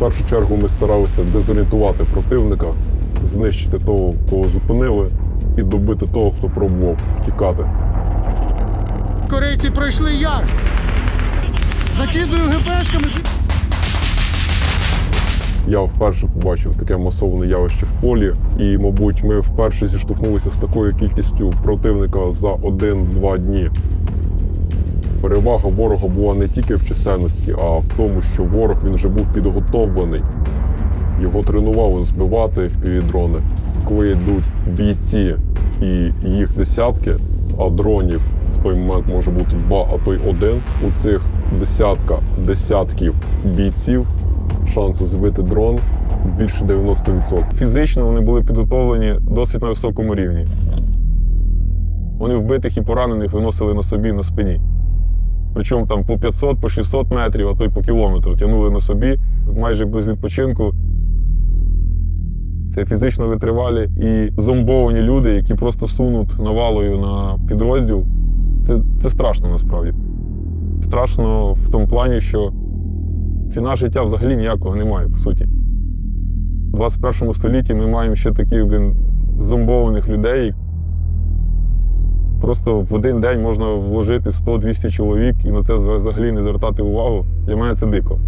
першу чергу ми старалися дезорієнтувати противника, знищити того, кого зупинили, і добити того, хто пробував втікати. Корейці пройшли як? Закидую ГПшками. Я вперше побачив таке масоване явище в полі, і, мабуть, ми вперше зіштовхнулися з такою кількістю противника за один-два дні. Перевага ворога була не тільки в чисельності, а в тому, що ворог він вже був підготовлений. Його тренували збивати в півдрони. Коли йдуть бійці і їх десятки, а дронів в той момент може бути два, а то й один. У цих десятка десятків бійців шанси збити дрон більше 90%. Фізично вони були підготовлені досить на високому рівні. Вони вбитих і поранених виносили на собі на спині. Причому там по 500, по 600 метрів, а то й по кілометру тягнули на собі майже без відпочинку. Це фізично витривалі і зомбовані люди, які просто сунуть навалою на підрозділ. Це, це страшно насправді. Страшно в тому плані, що ціна життя взагалі ніякого немає, по суті. У 21 столітті ми маємо ще таких зомбованих людей. Просто в один день можна вложити 100-200 чоловік і на це взагалі не звертати увагу. Для мене це дико.